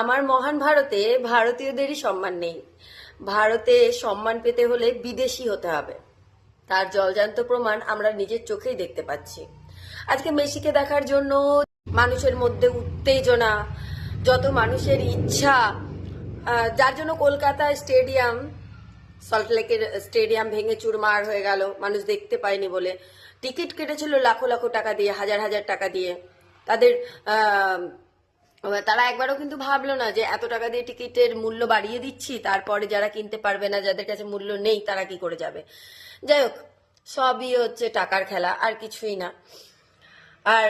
আমার মহান ভারতে ভারতীয়দেরই সম্মান নেই। ভারতে সম্মান পেতে হলে বিদেশি হতে হবে। তার জলজান্ত প্রমাণ আমরা নিজের চোখেই দেখতে পাচ্ছি। আজকে মেসিকে দেখার জন্য মানুষের মধ্যে উত্তেজনা, যত মানুষের ইচ্ছা যার জন্য কলকাতা স্টেডিয়াম সল্টলেকের স্টেডিয়াম ভেঙে চুরমার হয়ে গেল, মানুষ দেখতে পায়নি বলে। টিকিট কেটেছিল লাখো লাখো টাকা দিয়ে, হাজার হাজার টাকা দিয়ে। তাদের আহ, তারা একবারও কিন্তু ভাবলো না যে এত টাকা দিয়ে টিকিটের মূল্য বাড়িয়ে দিচ্ছি তারপরে যারা কিনতে পারবে না যাদের কাছে মূল্য নেই তারা কি করে যাবে? যাই হোক সবই হচ্ছে টাকার খেলা আর কিছুই না। আর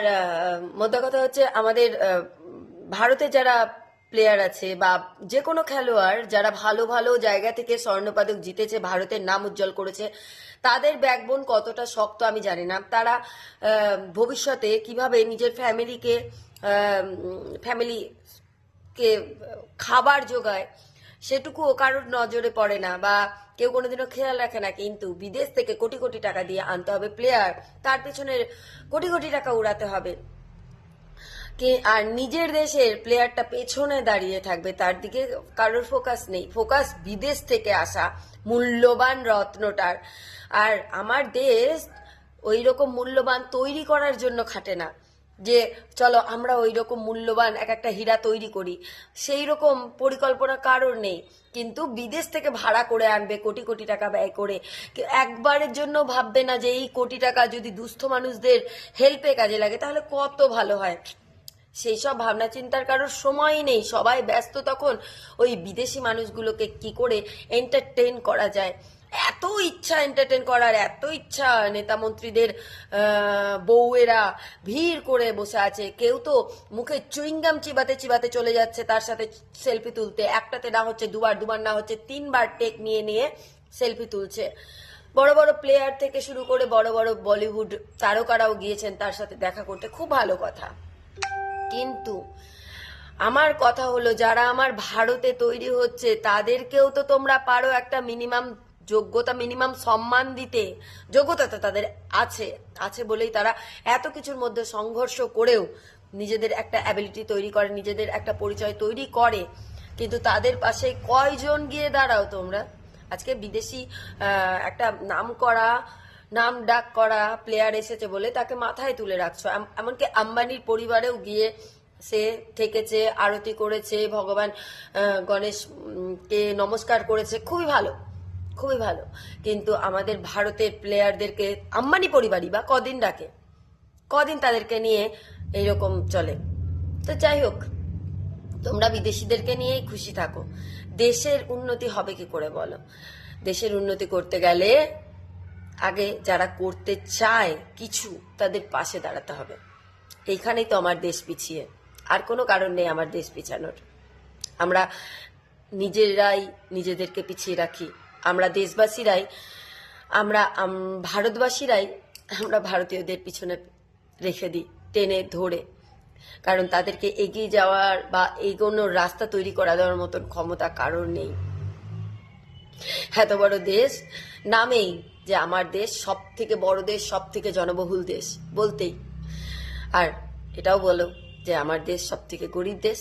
মোদ্দা কথা হচ্ছে আমাদের ভারতে যারা প্লেয়ার আছে বা যে কোনো খেলোয়াড় যারা ভালো ভালো জায়গা থেকে স্বর্ণপদক জিতেছে, ভারতের নাম উজ্জ্বল করেছে, তাদের ব্যাকবোন কতটা শক্ত আমি জানি না। তারা ভবিষ্যতে কীভাবে নিজের ফ্যামিলিকে ফ্যামিলিকে খাবার যোগায় সেটুকুও কারোর নজরে পড়ে না বা কেউ কোনোদিনও খেয়াল রাখে না কিন্তু বিদেশ থেকে কোটি কোটি টাকা দিয়ে আনতে হবে প্লেয়ার তার পেছনে কোটি কোটি টাকা উড়াতে হবে। কে আর নিজের দেশের প্লেয়ারটা পেছনে দাঁড়িয়ে থাকবে, তার দিকে কারোর ফোকাস নেই। ফোকাস বিদেশ থেকে আসা মূল্যবান রত্নটার। আর আমার দেশ ওই রকম মূল্যবান তৈরি করার জন্য খাটে না। যে চলো আমরা ওই রকম মূল্যবান এক একটা হীরা তৈরি করি সেই রকম পরিকল্পনা কারোর নেই। কিন্তু বিদেশ থেকে ভাড়া করে আনবে, কোটি কোটি টাকা ব্যয় করে একবারের জন্য ভাববে না যে এই কোটি টাকা যদি দুস্থ মানুষদের হেল্পে কাজে লাগে, তাহলে কত ভালো হয়। সেই সব ভাবনা চিন্তার কারোর সময় নেই। সবাই ব্যস্ত তখন ওই বিদেশি মানুষগুলোকে কি করে এন্টারটেন করা যায়। এত ইচ্ছা এন্টারটেন করার, এত ইচ্ছা নেতা মন্ত্রীদের বউয়েরা ভিড় করে বসে আছে। কেউ তো মুখে চুইংগাম চিবাতে চিবাতে চলে যাচ্ছে তার সাথে সেলফি তুলতে। একটাতে না হচ্ছে দুবার দুবার না হচ্ছে তিনবার টেক নিয়ে নিয়ে সেলফি তুলছে। বড় বড় প্লেয়ার থেকে শুরু করে বড় বড় বলিউড তারকারাও গিয়েছেন তার সাথে দেখা করতে। খুব ভালো কথা। কিন্তু আমার কথা হলো, যারা আমার ভারতে তৈরি হচ্ছে, তাদেরকেও তো তোমরা পারো একটা মিনিমাম যোগ্যতা মিনিমাম সম্মান দিতে। যোগ্যতা তো তাদের আছে আছে বলেই তারা এত কিছুর মধ্যে সংঘর্ষ করেও নিজেদের একটা অ্যাবিলিটি তৈরি করে, নিজেদের একটা পরিচয় তৈরি করে। কিন্তু তাদের পাশে কয়জন গিয়ে দাঁড়াও তোমরা? আজকে বিদেশি একটা নাম করা নাম ডাক করা প্লেয়ার এসেছে বলে তাকে মাথায় তুলে রাখছো। এমনকি আম্বানির পরিবারেও গিয়ে সে থেকেছে আরতি করেছে ভগবান আহ, গণেশ কে নমস্কার করেছে। খুবই ভালো খুবই ভালো। কিন্তু আমাদের ভারতের প্লেয়ারদেরকে আম্বানি পরিবারই বা কদিন ডাকে? কদিন তাদেরকে নিয়ে এইরকম চলে? তো যাই হোক তোমরা বিদেশিদেরকে নিয়েই খুশি থাকো। দেশের উন্নতি হবে কি করে বলো? দেশের উন্নতি করতে গেলে আগে যারা করতে চায় কিছু তাদের পাশে দাঁড়াতে হবে। এইখানেই তো আমার দেশ পিছিয়ে। আর কোনো কারণ নেই আমার দেশ পিছানোর। আমরা নিজেরাই নিজেদেরকে পিছিয়ে রাখি। আমরা দেশবাসীরাই, আমরা ভারতবাসীরাই আমরা ভারতীয়দের পিছনে রেখে দিই, টেনে ধরে। কারণ তাদেরকে এগিয়ে যাওয়ার বা এগোনোর রাস্তা তৈরি করা দেওয়ার মতন ক্ষমতা কারোর নেই। এত বড় দেশ নামেই যে আমার দেশ সব থেকে বড় দেশ সব থেকে জনবহুল দেশ বলতেই। আর এটাও বলো যে আমার দেশ সব থেকে গরিব দেশ।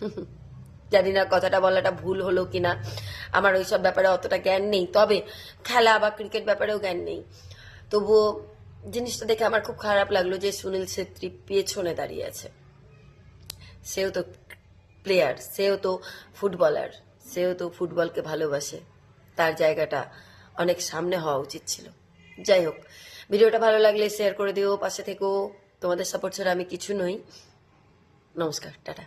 জানি না কথাটা বলাটা ভুল হলো কিনা। আমার ওইসব ব্যাপারে অতটা জ্ঞান নেই। তবে খেলা বা ক্রিকেট ব্যাপারেও জ্ঞান নেই। তবুও জিনিসটা দেখে আমার খুব খারাপ লাগল যে সুনীল ছেত্রী পেছনে দাঁড়িয়ে আছে। সেও তো প্লেয়ার সেও তো ফুটবলার সেও তো ফুটবলকে ভালোবাসে। তার জায়গাটা অনেক সামনে হওয়া উচিত ছিল। যাই হোক, ভিডিওটা ভালো লাগলে শেয়ার করে দিও, পাশে থেকেও তোমাদের সাপোর্ট ছাড়া আমি কিছু নই। নমস্কার, টাটা।